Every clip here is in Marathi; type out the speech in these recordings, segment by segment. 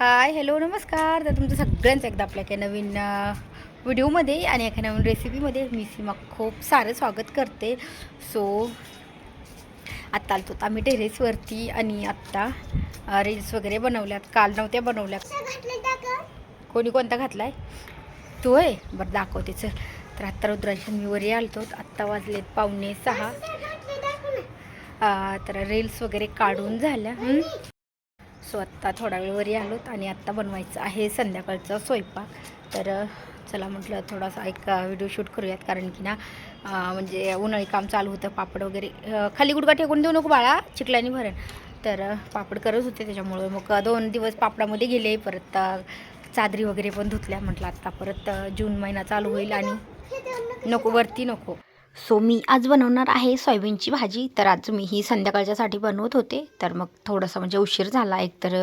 हाय हॅलो नमस्कार. तर तुमचं सगळ्यांचं एकदा आपल्या एका नवीन व्हिडिओमध्ये आणि एका नवीन रेसिपीमध्ये मी सीमा खूप सारं स्वागत करते. सो आत्ता आलतो आम्ही टेरेसवरती आणि आत्ता रील्स वगैरे बनवल्यात. काल नव्हत्या बनवल्यात. कोणी कोणता घातलाय? तू आहे बरं दाखवते चल तर आत्ता रुद्रांशी मी वरी आलतो. आत्ता वाजलेत पावणे सहा. तर रील्स वगैरे काढून झाल्या? सो आत्ता थोडा वेळ वरी आलोत आणि आत्ता बनवायचं आहे संध्याकाळचा स्वयंपाक. तर चला म्हटलं थोडासा एक व्हिडिओ शूट करूयात कारण की ना म्हणजे उन्हाळी काम चालू होतं पापड वगैरे खाली गुडका टेकून देऊ नको बाळा चिखलानी भरण. तर पापड करत होते त्याच्यामुळे मग दोन दिवस पापडामध्ये गेले परत चादरी वगैरे पण धुतल्या म्हटलं आत्ता परत जून महिना चालू होईल आणि नको वरती नको. सो मी आज बनवणार आहे सोयाबीनची भाजी. तर आज मी ही संध्याकाळच्यासाठी बनवत होते. तर मग थोडंसं म्हणजे उशीर झाला. एकतर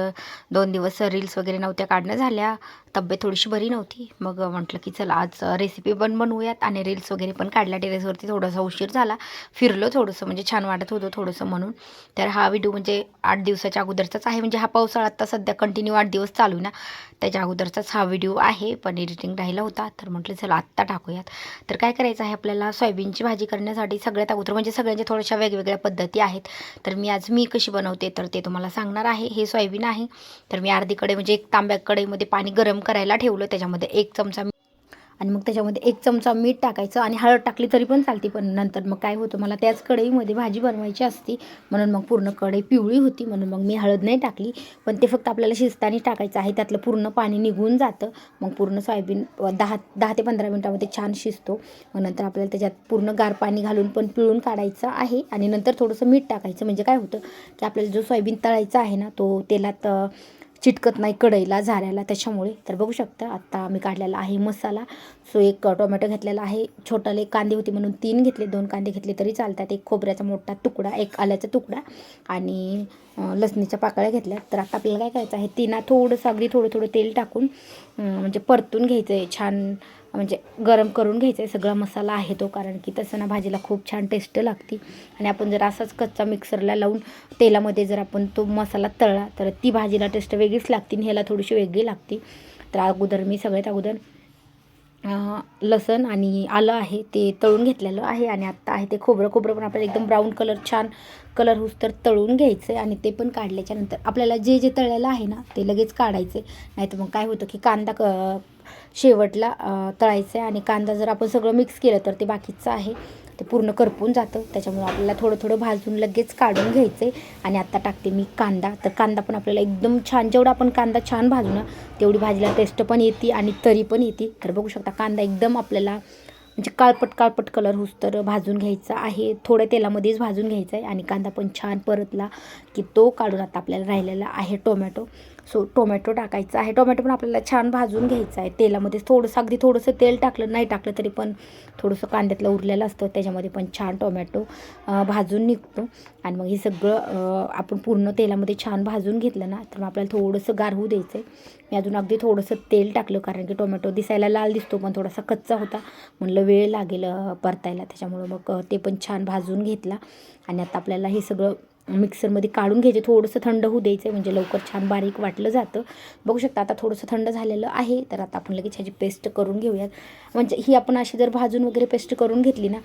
दोन दिवस रील्स वगैरे नव्हत्या काढणं झाल्या. तब्येत थोडीशी बरी नव्हती. मग म्हटलं की चला आज रेसिपी पण बनवूयात. आणि रील्स वगैरे पण काढल्या. टेरेसवरती थोडासा उशीर झाला. फिरलो थोडंसं. म्हणजे छान वाटत होतं थोडंसं म्हणून. तर हा व्हिडिओ म्हणजे आठ दिवसाच्या अगोदरचाच आहे. म्हणजे हा पावसाळा आत्ता सध्या कंटिन्यू आठ दिवस चालू ना. त्याच्या अगोदरचाच हा व्हिडिओ आहे. पण एडिटिंग राहिला होता. तर म्हटलं चला आत्ता टाकूयात. तर काय करायचं आहे आपल्याला? सोयाबीनची भाजी करण्यासाठी सगळ्यात अगोदर म्हणजे सगळ्यांच्या थोड्याशा वेगवेगळ्या पद्धती आहेत. तर मी आज मी कशी बनवते तर ते तुम्हाला सांगणार आहे. हे सोयाबीन आहे. तर मी अर्धी म्हणजे एक तांब्या कढईमध्ये पाणी गरम करायला ठेवलं. त्याच्यामध्ये एक चमचा मी- आणि मग त्याच्यामध्ये एक चमचा मीठ टाकायचं आणि हळद टाकली तरी पण चालते पण नंतर मग काय होतं मला त्याच कढईमध्ये भाजी बनवायची असती म्हणून मग पूर्ण कढई पिवळी होती म्हणून मग मी हळद नाही टाकली पण ते फक्त आपल्याला शिजतानी टाकायचं आहे त्यातलं पूर्ण पाणी निघून जातं मग पूर्ण सोयाबीन दहा दहा ते पंधरा मिनटामध्ये छान शिजतो मग नंतर आपल्याला त्याच्यात पूर्ण गार पाणी घालून पण पिळून काढायचं आहे आणि नंतर थोडंसं मीठ टाकायचं म्हणजे काय होतं की आपल्याला जो सोयाबीन तळायचा आहे ना तो तेलात चिटकत नाही कढईला झाऱ्याला. त्याच्यामुळे तर बघू शकता आत्ता मी काढलेला आहे मसाला. सो एक टोमॅटो घेतलेला आहे. छोटाले कांदे होते म्हणून तीन घेतले. दोन कांदे घेतले तरी चालतात. एक खोबऱ्याचा मोठा तुकडा एक आल्याचा तुकडा आणि लसणीच्या पाकळ्या घेतल्या. तर आता आपल्याला काय करायचं आहे? तिना थोडंसं अगदी थोडं थोडं तेल टाकून म्हणजे परतून घ्यायचं आहे छान म्हणजे गरम करून घ्यायचं आहे सगळा मसाला आहे तो कारण की तसं ना भाजीला खूप छान टेस्ट लागते. आणि आपण जर असाच कच्चा मिक्सरला लावून तेलामध्ये जर आपण तो मसाला तळला तर ती भाजीला टेस्ट वेगळीच लागते आणि ह्याला थोडीशी वेगळी लागते. तर अगोदर मी सगळ्यात अगोदर लसण आणि आलं आहे ते तळून घेतलेलं आहे. आणि आत्ता आहे ते खोबरं खोबरं पण आपल्याला एकदम ब्राऊन कलर छान कलर होस तर तळून घ्यायचं आहे आणि ते पण काढल्याच्यानंतर आपल्याला जे जे तळलेलं आहे ना ते लगेच काढायचे नाही तर मग काय होतं की कांदा क शेवटला तळायचं आहे आणि कांदा जर आपण सगळं मिक्स केलं तर ते बाकीचं आहे. ते पूर्ण करपून जातं. त्याच्यामुळे आपल्याला थोडं थोडं भाजून लगेच काढून घ्यायचं आहे आणि आत्ता टाकते मी कांदा. तर कांदा पण आपल्याला एकदम छान जेवढा आपण कांदा छान भाजू ना तेवढी भाजीला टेस्ट पण येते आणि तरी पण येते. तर बघू शकता कांदा एकदम आपल्याला म्हणजे काळपट काळपट कलर होस तर भाजून घ्यायचा आहे. थोड्या तेलामध्येच भाजून घ्यायचा आहे आणि कांदा पण छान परतला की तो काढून आता आपल्याला राहिलेला आहे टोमॅटो. सो टोमॅटो टाकायचा आहे. टोमॅटो पण आपल्याला छान भाजून घ्यायचा आहे. तेलामध्ये थोडंसं अगदी थोडंसं तेल टाकलं नाही टाकलं तरी पण थोडंसं कांद्यातलं उरलेलं असतं त्याच्यामध्ये पण छान टोमॅटो भाजून निघतो. आणि मग हे सगळं आपण पूर्ण तेलामध्ये छान भाजून घेतलं ना तर मग आपल्याला थोडंसं गार होऊ द्यायचं आहे मी अजून अगदी थोडंसं तेल टाकलं कारण की टोमॅटो दिसायला लाल दिसतो पण थोडासा कच्चा होता. म्हणलं वेळ लागेल परतायला. त्याच्यामुळं मग ते पण छान भाजून घेतला. आणि आता आपल्याला हे सगळं मिक्सरमध्ये काढून घ्यायचे. थोडंसं थंड होऊ द्यायचं म्हणजे लवकर छान बारीक वाटलं जातं. बघू शकता आता थोडंसं थंड झालेलं आहे तर आता आपण लगेच ह्याची पेस्ट करून घेऊयात. म्हणजे ही आपण अशी जर भाजून वगैरे पेस्ट करून घेतली ना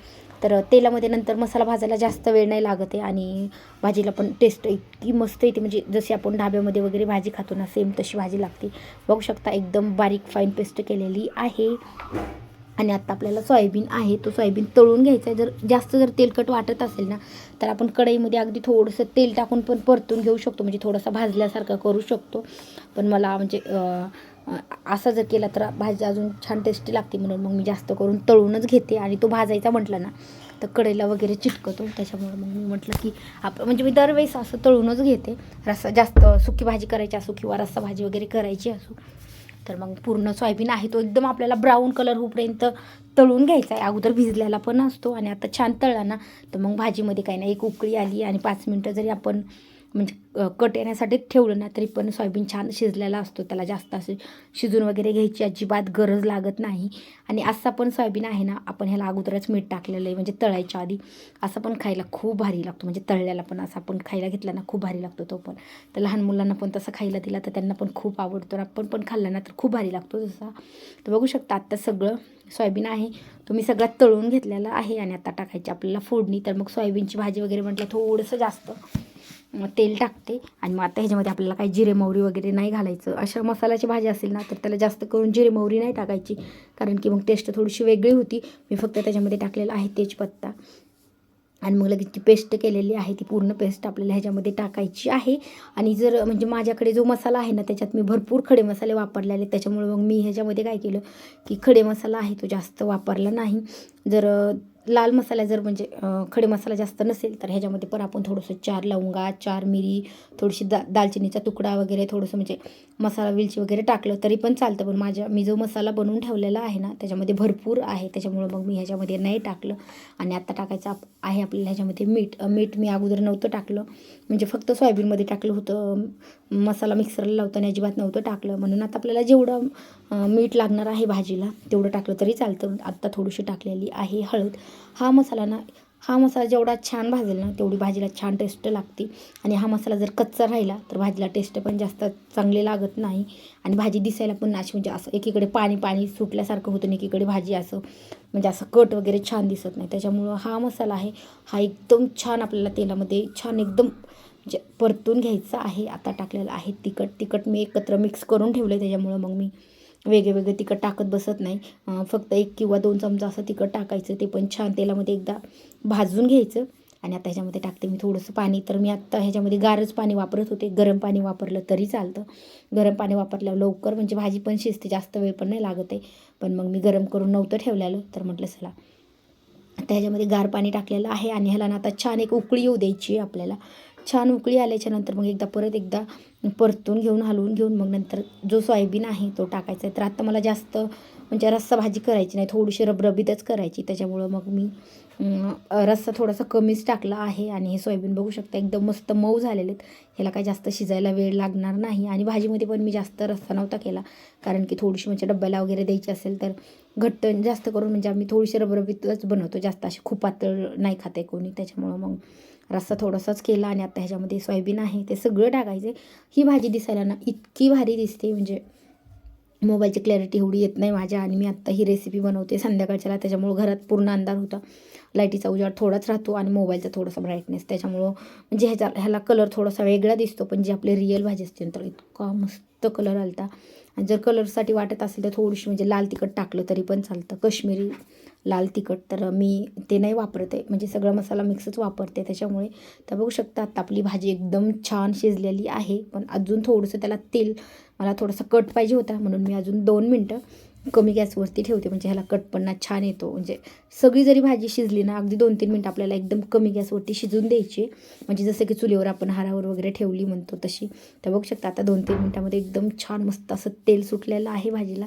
तर तेलामध्ये नंतर मसाला भाजायला जास्त वेळ नाही लागत आहे आणि भाजीला पण टेस्ट इतकी मस्त येते. म्हणजे जशी आपण ढाब्यामध्ये वगैरे भाजी खातो ना सेम तशी भाजी लागते. बघू शकता एकदम बारीक फाईन पेस्ट केलेली आहे. आणि आता आपल्याला सोयाबीन आहे तो सोयाबीन तळून घ्यायचा आहे. जर जास्त जर तेलकट वाटत असेल ना तर आपण कढईमध्ये अगदी थोडंसं तेल टाकून पण परतून घेऊ शकतो. म्हणजे थोडासा भाजल्यासारखा करू शकतो. पण मला म्हणजे असा जर केला तर भाजी अजून छान टेस्टी लागते म्हणून मग मी जास्त करून तळूनच घेते. आणि तो भाजायचा म्हटलं ना तर कढईला वगैरे चिटकतो. त्याच्यामुळे मग मी म्हटलं की आप म्हणजे मी दरवेळेस असं तळूनच घेते. रस्सा जास्त सुकी भाजी करायची असो किंवा रस्सा भाजी वगैरे करायची असो तर मग पूर्ण सोयाबीन आहे तो एकदम आपल्याला ब्राऊन कलर होईपर्यंत तळून घ्यायचा आहे. अगोदर भिजलेला पण असतो आणि आता छान तळला ना तर मग भाजीमध्ये काही नाही एक उकळी आली आणि पाच मिनटं जरी आपण म्हणजे कट येण्यासाठी ठेवलं ना तरी पण सोयाबीन छान शिजलेला असतो. त्याला जास्त असे शिजून वगैरे घ्यायची अजिबात गरज लागत नाही. आणि असा पण सोयाबीन आहे ना आपण ह्याला अगोदरच मीठ टाकलेलं आहे. म्हणजे तळायच्या आधी असं पण खायला खूप भारी लागतो. म्हणजे तळल्याला पण असा आपण खायला घेतला ना खूप भारी लागतो तो पण. तर लहान मुलांना पण तसं खायला दिला तर त्यांना पण खूप आवडतो. आपण पण खाल्ला ना तर खूप भारी लागतो जसा तर बघू शकता आत्ता सगळं सोयाबीन आहे. तो मी सगळ्यात तळून घेतलेला आहे आणि आता टाकायची आपल्याला फोडणी. तर मग सोयाबीनची भाजी वगैरे म्हटलं थोडंसं जास्त तेल टाकते आणि मग आता ह्याच्यामध्ये आपल्याला काही जिरे मोहरी वगैरे नाही घालायचं. अशा मसाल्याची भाजी असेल ना तर त्याला जास्त करून जिरे मोहरी नाही टाकायची. कारण की मग टेस्ट थोडीशी वेगळी होती. मी फक्त त्याच्यामध्ये टाकलेला आहे तेजपत्ता. आणि मग लगेच ती पेस्ट केलेली आहे ती पूर्ण पेस्ट आपल्याला ह्याच्यामध्ये टाकायची आहे. आणि जर म्हणजे माझ्याकडे जो मसाला आहे ना त्याच्यात मी भरपूर खडे मसाले वापरलेले त्याच्यामुळे मग मी ह्याच्यामध्ये काय केलं की खडे मसाला आहे तो जास्त वापरला नाही. जर लाल मसाला जर म्हणजे खडे मसाला जास्त नसेल तर ह्याच्यामध्ये पण आपण थोडंसं चार लवंगा चार मिरी थोडीशी दा दालचिनीचा तुकडा वगैरे थोडंसं म्हणजे मसाला वेलची वगैरे टाकलं तरी पण चालतं. पण माझ्या मी जो मसाला बनवून ठेवलेला आहे ना त्याच्यामध्ये भरपूर आहे. त्याच्यामुळं मग मी ह्याच्यामध्ये नाही टाकलं. आणि आत्ता टाकायचं आप- आहे आपल्याला ह्याच्यामध्ये मीठ. मीठ मी अगोदर नव्हतं टाकलं. म्हणजे फक्त सोयाबीनमध्ये टाकलं होतं. मसाला मिक्सरला लावताना अजिबात नव्हतं टाकलं. म्हणून आता आपल्याला जेवढं मीठ लागणार आहे भाजीला. तेवढं टाकलं तरी चालतं. आत्ता थोडीशी टाकलेली आहे हळद. हा मसाला ना हा मसाला जेवढा छान भाजेल ना तेवढी भाजीला छान टेस्ट लागते. आणि हा मसाला जर कच्चा राहिला तर भाजीला टेस्ट पण जास्त चांगली लागत नाही. आणि भाजी दिसायला पण अशी म्हणजे असं एकीकडे पाणी पाणी सुटल्यासारखं होतं आणि एकीकडे भाजी असं म्हणजे असं कट वगैरे छान दिसत नाही. त्याच्यामुळं हा मसाला आहे. हा एकदम छान आपल्याला तेलामध्ये छान एकदम म्हणजे परतून घ्यायचा आहे. आता टाकलेलं आहे तिखट. तिखट मी एकत्र मिक्स करून ठेवलं आहे त्याच्यामुळं मग मी वेगळे वेगळे तिखट टाकत बसत नाही. फक्त एक किंवा दोन चमचा असं तिखट टाकायचं ते पण छान तेलामध्ये एकदा भाजून घ्यायचं. आणि आता ह्याच्यामध्ये टाकते मी थोडंसं पाणी. तर मी आत्ता ह्याच्यामध्ये गारच पाणी वापरत होते. गरम पाणी वापरलं तरी चालतं. गरम पाणी वापरल्यावर लवकर म्हणजे भाजी पण शिजते जास्त वेळ पण नाही लागत आहे. पण मग मी गरम करून नव्हतं ठेवलेलं. तर म्हटलं चला. आता ह्याच्यामध्ये गार पाणी टाकलेलं आहे आणि ह्याला ना आता छान एक उकळी येऊ द्यायची आपल्याला. छान उकळी आल्याच्यानंतर मग एकदा परत एकदा परतून घेऊन हलवून घेऊन मग नंतर जो सोयाबीन आहे तो टाकायचा आहे. तर आता मला जास्त म्हणजे रस्सा भाजी करायची नाही थोडीशी रबरबीतच करायची. त्याच्यामुळं मग मी रस्सा थोडासा कमीच टाकला आहे आणि हे सोयाबीन बघू शकता एकदम मस्त मऊ झालेले आहेत. ह्याला काय जास्त शिजायला वेळ लागणार नाही. आणि भाजीमध्ये पण मी जास्त रस्सा नव्हता केला कारण की थोडीशी म्हणजे डब्याला वगैरे द्यायची असेल तर घट्ट जास्त करून म्हणजे आम्ही थोडीशी रबरबीतच बनवतो. जास्त अशी खूप पातळ नाही खाते कोणी. त्याच्यामुळं मग रस्सा थोडासाच केला आणि आता ह्याच्यामध्ये सोयाबीन आहे ते सगळं टाकायचे ही भाजी दिसायला ना इतकी भारी दिसते म्हणजे मोबाईलची क्लॅरिटी एवढी येत नाही माझ्या आणि मी आत्ता ही रेसिपी बनवते. संध्याकाळच्याला त्याच्यामुळं घरात पूर्ण अंधार होता. लाईटीचा उजाड थोडाच राहतो आणि मोबाईलचा थोडासा ब्राईटनेस त्याच्यामुळं म्हणजे ह्याचा ह्याला कलर थोडासा वेगळा दिसतो पण जी आपली रिअल भाजी असते ना तर इतका मस्त कलर आलता. आणि जर कलरसाठी वाटत असेल तर थोडीशी म्हणजे लाल तिखट टाकलं तरी पण चालतं. कश्मीरी लाल तिखट तर मी ते नाही वापरते. म्हणजे सगळा मसाला मिक्सच वापरते. त्याच्यामुळे तर बघू शकता आता आपली भाजी एकदम छान शिजलेली आहे. पण अजून थोडंसं त्याला तेल मला थोडासा कट पाहिजे होता. म्हणून मी अजून दोन मिनटं कमी गॅसवरती ठेवते. म्हणजे ह्याला कटपणा छान येतो. म्हणजे सगळी जरी भाजी शिजली ना अगदी दोन तीन मिनटं आपल्याला एकदम कमी गॅसवरती शिजून द्यायची. म्हणजे जसं की चुलीवर आपण हारावर वगैरे ठेवली म्हणतो तशी. तर बघू शकता आता दोन तीन मिनटामध्ये एकदम छान मस्त असं तेल सुटलेलं आहे भाजीला.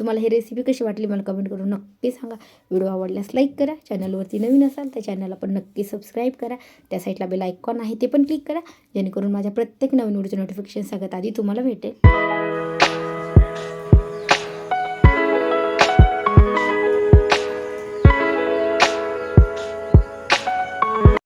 तुम्हाला ही रेसिपी कशी वाटली मला कमेंट करून नक्की सांगा. व्हिडिओ आवडल्यास लाईक करा. चॅनलवरती नवीन असाल तर चॅनलला पण नक्की सबस्क्राईब करा. त्या साईडला बेल आयकॉन आहे ते पण क्लिक करा. जेणेकरून माझ्या प्रत्येक नवीन व्हिडिओचं नोटिफिकेशन सगळ्यात आधी तुम्हाला भेटेल.